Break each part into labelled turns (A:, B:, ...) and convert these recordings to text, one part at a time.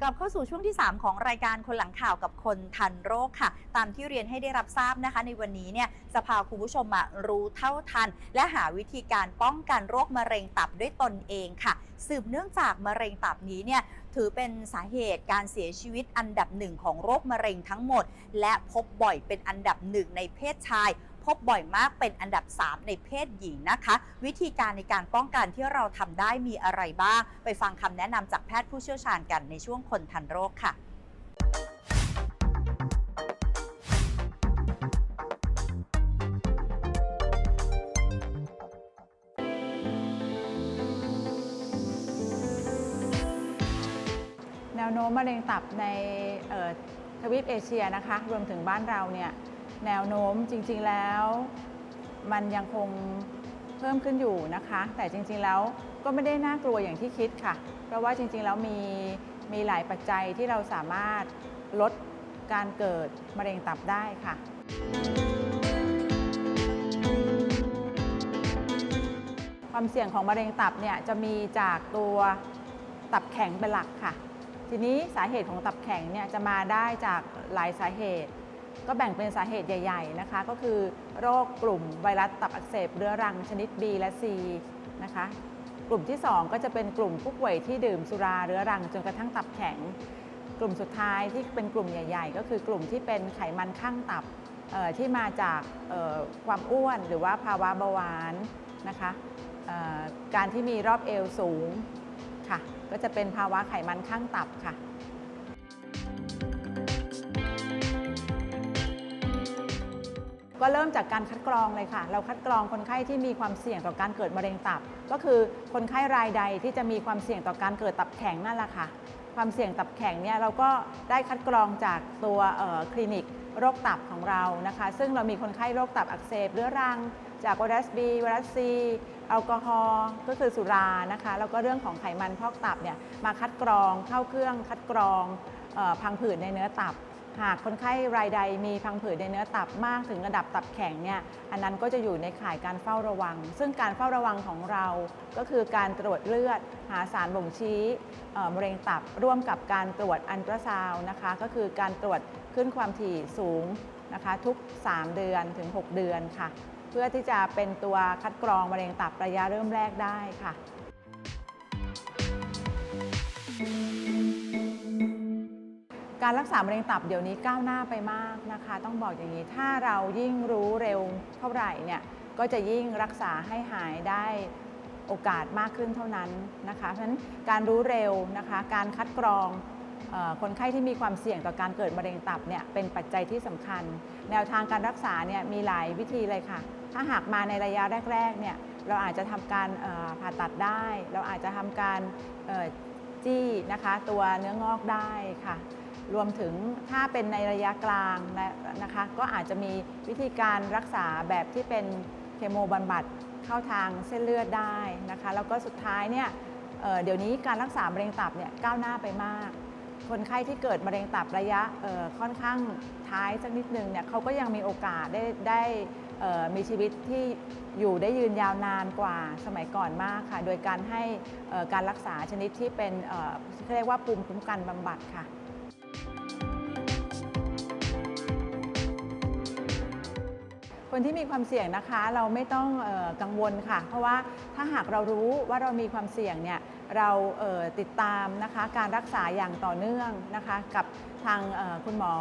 A: กลับเข้าสู่ช่วงที่ 3 ของรายการคนหลังข่าวกับคนทันโรคค่ะ ตามที่เรียนให้ได้รับทราบนะคะ ในวันนี้เนี่ยจะพาคุณผู้ชมมารู้เท่าทัน และหาวิธีการป้องกันโรคมะเร็งตับด้วยตนเองค่ะ สืบเนื่องจากมะเร็งตับนี้เนี่ยถือเป็นสาเหตุการเสียชีวิตอันดับหนึ่งของโรคมะเร็งทั้งหมด และพบบ่อยเป็นอันดับหนึ่งในเพศชาย พบบ่อยมากเป็นอันดับ 3 ในเพศหญิงนะคะ วิธีการในการป้องกันที่เราทำได้มีอะไรบ้าง ไปฟังคำแนะนำจากแพทย์ผู้เชี่ยวชาญกันในช่วงคนทันโรคค่ะ
B: แนวโน้มมะเร็งตับในทวีปเอเชียนะคะ รวมถึงบ้านเราเนี่ย แนวโน้มจริงๆแล้ว มันยังคงเพิ่มขึ้นอยู่นะคะ แต่จริงๆแล้วก็ไม่ได้น่ากลัวอย่างที่คิดค่ะ เพราะว่าจริงๆแล้วมีมีหลายปัจจัยที่เราสามารถลดการเกิดมะเร็งตับได้ค่ะ ความเสี่ยงของมะเร็งตับเนี่ยจะมีจากตัวตับแข็งเป็นหลักค่ะ ทีนี้สาเหตุของตับแข็งเนี่ยจะมาได้จากหลายสาเหตุ ก็แบ่งเป็นสาเหตุใหญ่ ๆนะคะ ก็คือโรคกลุ่มไวรัสตับอักเสบเรื้อรังชนิด B และ C นะคะ กลุ่มที่ 2 ก็จะเป็นกลุ่มผู้ป่วยที่ดื่มสุราเรื้อรังจนกระทั่งตับแข็ง กลุ่มสุดท้ายที่เป็นกลุ่มใหญ่ ๆ ก็คือกลุ่มที่เป็นไขมันข้างตับที่มาจากความอ้วนหรือว่าภาวะเบาหวานนะคะการที่มีรอบเอวสูงค่ะ ก็จะเป็นภาวะไขมันข้างตับค่ะ ก็เริ่มจากการคัดกรองเลยค่ะ เราคัดกรองคนไข้ที่มีความเสี่ยงต่อการเกิดมะเร็งตับ ก็คือคนไข้รายใดที่จะมีความเสี่ยงต่อการเกิดตับแข็งนั่นแหละค่ะ ความเสี่ยงตับแข็งเนี่ยเราก็ได้คัดกรองจากตัวคลินิกโรคตับของเรานะคะ ซึ่งเรามีคนไข้โรคตับอักเสบเรื้อรัง จากไวรัส B ไวรัส C แอลกอฮอล์ก็คือสุรานะคะแล้วก็เรื่องของไขมันพอกตับเนี่ยมาคัดกรองเข้าเครื่องคัดกรองออพังผืดในเนื้อตับ หากคนไข้รายใดมีพังผืดในเนื้อตับมากถึงระดับตับแข็งเนี่ยอันนั้นก็จะอยู่ในข่ายการเฝ้าระวัง ซึ่งการเฝ้าระวังของเรา ก็คือการตรวจเลือด หาสารบ่งชี้มะเร็งตับร่วมกับการตรวจอันตราซาวน์นะคะ ก็คือการตรวจขึ้นความถี่สูงนะคะ ทุก 3 เดือนถึง 6 เดือนค่ะ เพื่อที่จะเป็นตัวคัดกรองมะเร็งตับระยะเริ่มแรกได้ค่ะ การรักษามะเร็งตับเดี๋ยวนี้ก้าวหน้าไปมากนะคะ ต้องบอกอย่างนี้ถ้าเรายิ่งรู้เร็วเท่าไหร่เนี่ยก็จะยิ่งรักษาให้หายได้โอกาสมากขึ้นเท่านั้นนะคะเพราะฉะนั้นการรู้เร็วนะคะการคัดกรองคนไข้ที่มีความเสี่ยงต่อการเกิดมะเร็งตับเนี่ยเป็นปัจจัยที่สำคัญ แนวทางการรักษาเนี่ยมีหลายวิธีเลยค่ะ ถ้าหากมาในระยะแรกๆเนี่ยเราอาจจะทำการผ่าตัดได้ เราอาจจะทำการจี้นะคะตัวเนื้องอกได้ค่ะ รวมถึงถ้าเป็นในระยะกลางนะนะคะ ก็อาจจะมีวิธีการรักษาแบบที่เป็นเคมีบำบัดเข้าทางเส้นเลือดได้นะคะ แล้วก็สุดท้ายเนี่ยเเดี๋ยวนี้การรักษามะเร็งตับเนี่ยก้าวหน้าไปมาก คนไข้ที่เกิดมะเร็งตับระยะค่อนข้างท้ายสักนิดนึงเนี่ยเขาก็ยังมีโอกาสได้ได้มีชีวิตที่อยู่ได้ยืนยาวนานกว่าสมัยก่อนมากค่ะ โดยการให้การรักษาชนิดที่เป็นเขาเรียกว่าภูมิคุ้มกันบำบัดค่ะ คนที่มีความเสี่ยงนะคะ เราไม่ต้องออกังวลค่ะ เพราะว่าถ้าหากเรารู้ว่าเรามีความเสี่ยงเนี่ย เราเติดตามนะคะการรักษาอย่างต่อเนื่องนะคะกับทางคุณหมอ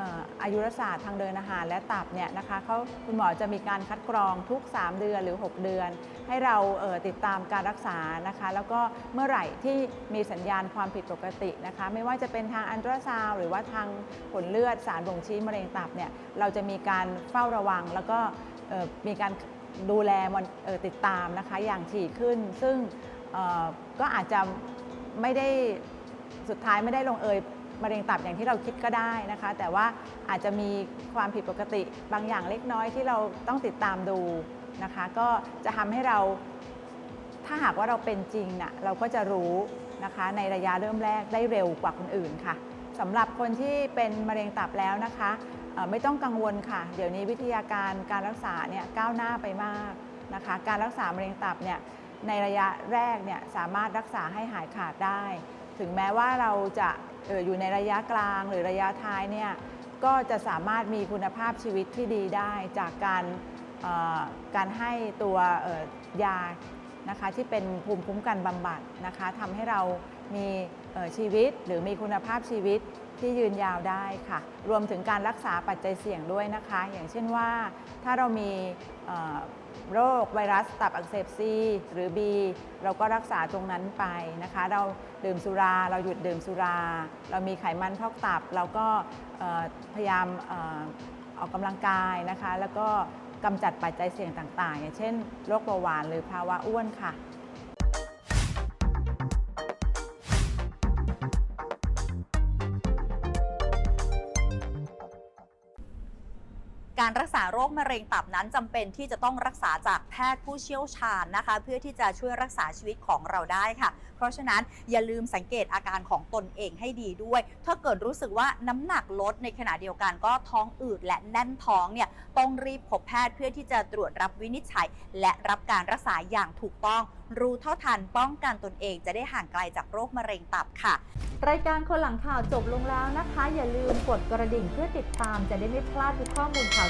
B: ออายุรศาสตร์ทางเดินอาหารและตับเนี่ยนะคะเขาคุณหมอจะมีการคัดกรองทุก 3 เดือนหรือ 6 เดือน ให้เราเติดตามการรักษานะคะ แล้วก็เมื่อไหร่ที่มีสัญญาณความผิดปกตินะคะ ไม่ว่าจะเป็นทางอันตราซาวหรือว่าทางผลเลือดสารบ่งชี้มะเร็งตับเนี่ยเราจะมีการเฝ้าระวัง แล้วก็มีการดูแลมันติดตามนะคะอย่างถี่ขึ้น ซึ่ง ก็อาจจะไม่ได้สุดท้ายไม่ได้ลงเอยมะเร็งตับอย่างที่เราคิดก็ได้นะคะ แต่ว่าอาจจะมีความผิดปกติบางอย่างเล็กน้อยที่เราต้องติดตามดูนะคะ ก็จะทำให้เราถ้าหากว่าเราเป็นจริงน่ะเราก็จะรู้นะคะในระยะเริ่มแรกได้เร็วกว่าคนอื่นค่ะสำหรับคนที่เป็นมะเร็งตับแล้วนะคะไม่ต้องกังวลค่ะ เดี๋ยวนี้วิทยาการการรักษาเนี่ยก้าวหน้าไปมากนะคะ การรักษามะเร็งตับเนี่ย ในระยะแรกเนี่ยสามารถรักษาให้หายขาดได้ ถึงแม้ว่าเราจะอออยู่ในระยะกลางหรือระยะท้ายเนี่ยก็จะสามารถมีคุณภาพชีวิตที่ดีได้จากการการให้ตัวยานะคะที่เป็นภูมิคุ้มกันบำบัดนะคะทำให้เรามี ชีวิต หรือมีคุณภาพชีวิตที่ยืนยาวได้ค่ะ รวมถึงการรักษาปัจจัยเสี่ยงด้วยนะคะ อย่างเช่นว่าถ้าเรามีโรคไวรัสตับอักเสบซีหรือ B เราก็รักษาตรงนั้นไปนะคะ เราดื่มสุรา เราหยุดดื่มสุรา เรามีไขมันพอกตับ เราก็พยายามออกกำลังกายนะคะ แล้วก็กำจัดปัจจัยเสี่ยงต่างๆ อย่างเช่นโรคเบาหวานหรือภาวะอ้วนค่ะ
A: การรักษาโรคมะเร็งตับนั้นจำเป็นที่จะต้องรักษาจากแพทย์ผู้เชี่ยวชาญนะคะ เพื่อที่จะช่วยรักษาชีวิตของเราได้ค่ะ เพราะฉะนั้นอย่าลืมสังเกตอาการของตนเองให้ดีด้วย ถ้าเกิดรู้สึกว่าน้ำหนักลดในขณะเดียวกันก็ท้องอืดและแน่นท้องเนี่ยต้องรีบพบแพทย์เพื่อที่จะตรวจรับวินิจฉัย และรับการรักษาอย่างถูกต้อง รู้เท่าทันป้องกันตนเองจะได้ห่างไกลจากโรคมะเร็งตับค่ะ
C: รายการคนหลังข่าวจบลงแล้วนะคะ อย่าลืมกดกระดิ่งเพื่อติดตามจะได้ไม่พลาดทุกข้อมูลข่าว